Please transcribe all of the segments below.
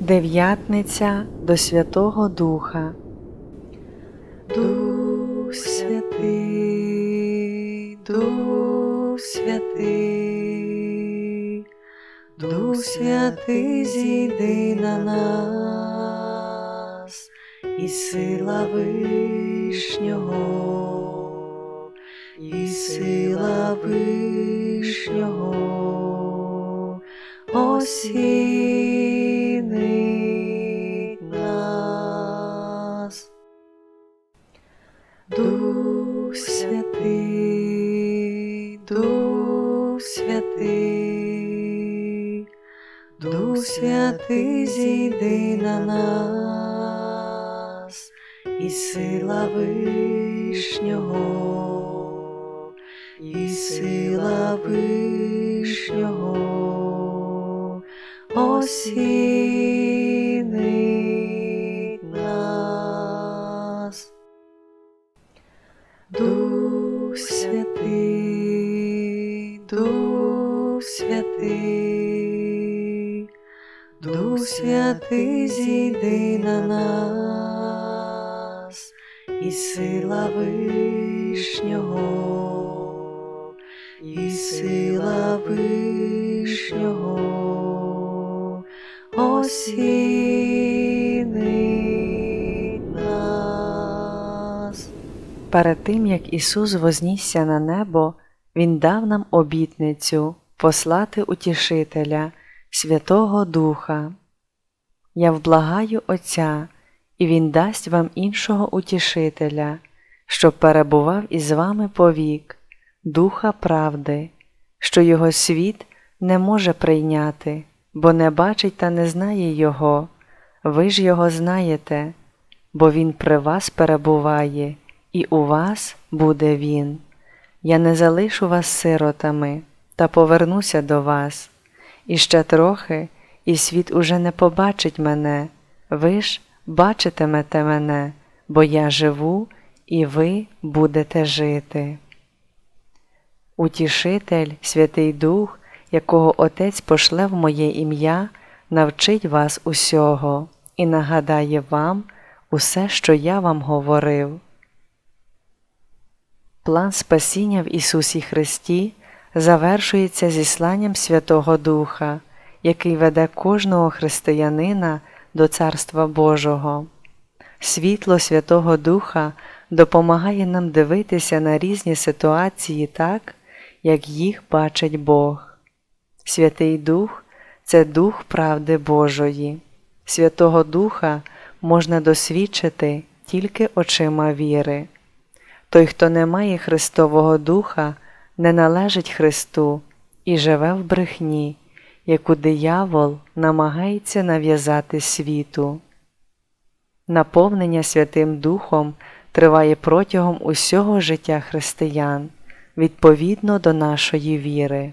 Дев'ятниця до Святого Духа. Дух святий, Дух святий, Дух святий зійди на нас, і сила вишнього, і сила вишнього осінить Дух святий зійди на нас, і сила вишнього, і сила вишнього осінить Дух святий зійди на нас, і сила вишнього, і сила вишнього осінить нас. Перед тим, як Ісус вознісся на небо, Він дав нам обітницю послати Утішителя, Святого Духа. Я вблагаю Отця, і Він дасть вам іншого утішителя, щоб перебував із вами повік, Духа правди, що Його світ не може прийняти, бо не бачить та не знає Його, ви ж Його знаєте, бо Він при вас перебуває, і у вас буде Він. Я не залишу вас сиротами, та повернуся до вас. І ще трохи, і світ уже не побачить мене, ви ж бачитимете мене, бо я живу, і ви будете жити. Утішитель, Святий Дух, якого Отець пошле в моє ім'я, навчить вас усього і нагадає вам усе, що я вам говорив. План спасіння в Ісусі Христі завершується зісланням Святого Духа, який веде кожного християнина до Царства Божого. Світло Святого Духа допомагає нам дивитися на різні ситуації так, як їх бачить Бог. Святий Дух це Дух правди Божої. Святого Духа можна досвідчити тільки очима віри. Той, хто не має Христового Духа, не належить Христу і живе в брехні, яку диявол намагається нав'язати світу. Наповнення Святим Духом триває протягом усього життя християн відповідно до нашої віри.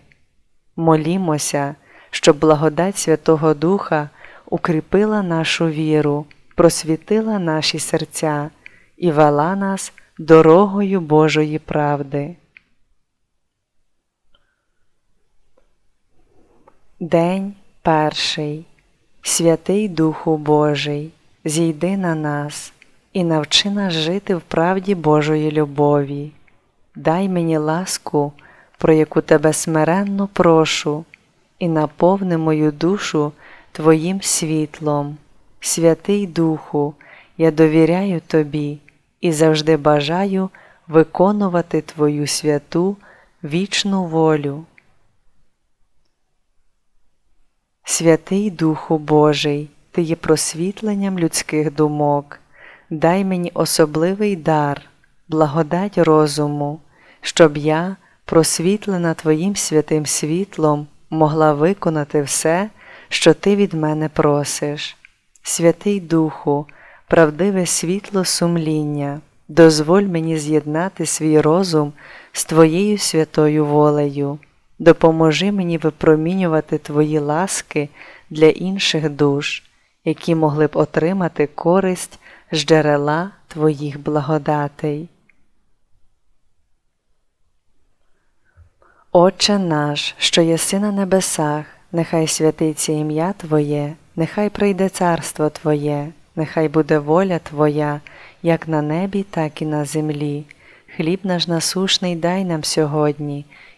Молімося, щоб благодать Святого Духа укріпила нашу віру, просвітила наші серця і вела нас дорогою Божої правди. День перший. Святий Духу Божий, зійди на нас і навчи нас жити в правді Божої любові. Дай мені ласку, про яку тебе смиренно прошу, і наповни мою душу Твоїм світлом. Святий Духу, я довіряю Тобі і завжди бажаю виконувати Твою святу вічну волю. Святий Духу Божий, Ти є просвітленням людських думок, дай мені особливий дар, благодать розуму, щоб я, просвітлена Твоїм святим світлом, могла виконати все, що Ти від мене просиш. Святий Духу, правдиве світло сумління, дозволь мені з'єднати свій розум з Твоєю святою волею, допоможи мені випромінювати Твої ласки для інших душ, які могли б отримати користь з джерела Твоїх благодатей. Отче наш, що єси на небесах, нехай святиться ім'я Твоє нехай прийде царство Твоє, нехай буде воля Твоя, як на небі, так і на землі. Хліб наш насушний дай нам сьогодні,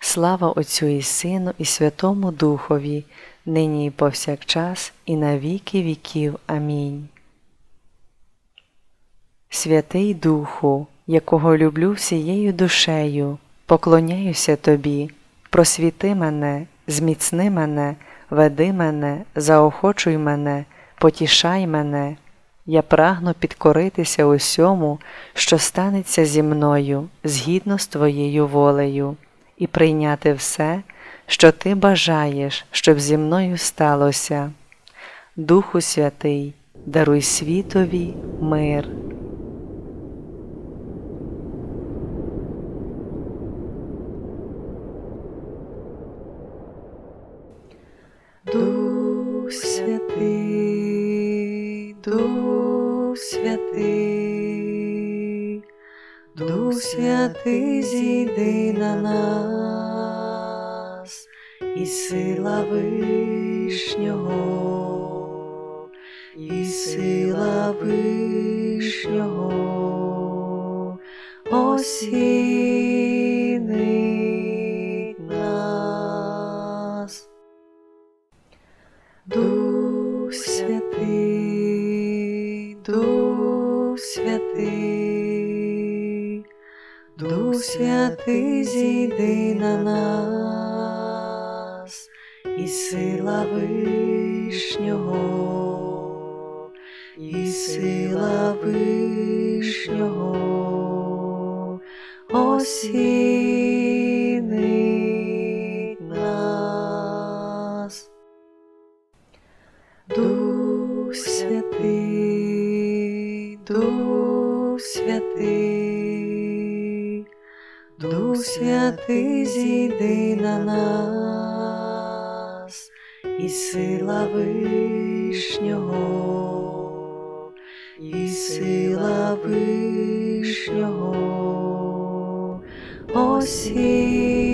Слава Отцю і Сину, і Святому Духові, нині і повсякчас, і на віки віків. Амінь. Святий Духу, якого люблю всією душею, поклоняюся Тобі, просвіти мене, зміцни мене, веди мене, заохочуй мене, потішай мене. Я прагну підкоритися усьому, що станеться зі мною, згідно з Твоєю волею, і прийняти все, що Ти бажаєш, щоб зі мною сталося. Духу Святий, даруй світові мир. Дух святий, Дух святий, святий зійди на нас, і сила вишнього, і сила вишнього осінить святий зійди на нас, і сила вишнього, і сила вишнього осінить нас. Дух святий, Дух святий, святий зійди на нас і сила вишнього, і сила вишнього осі.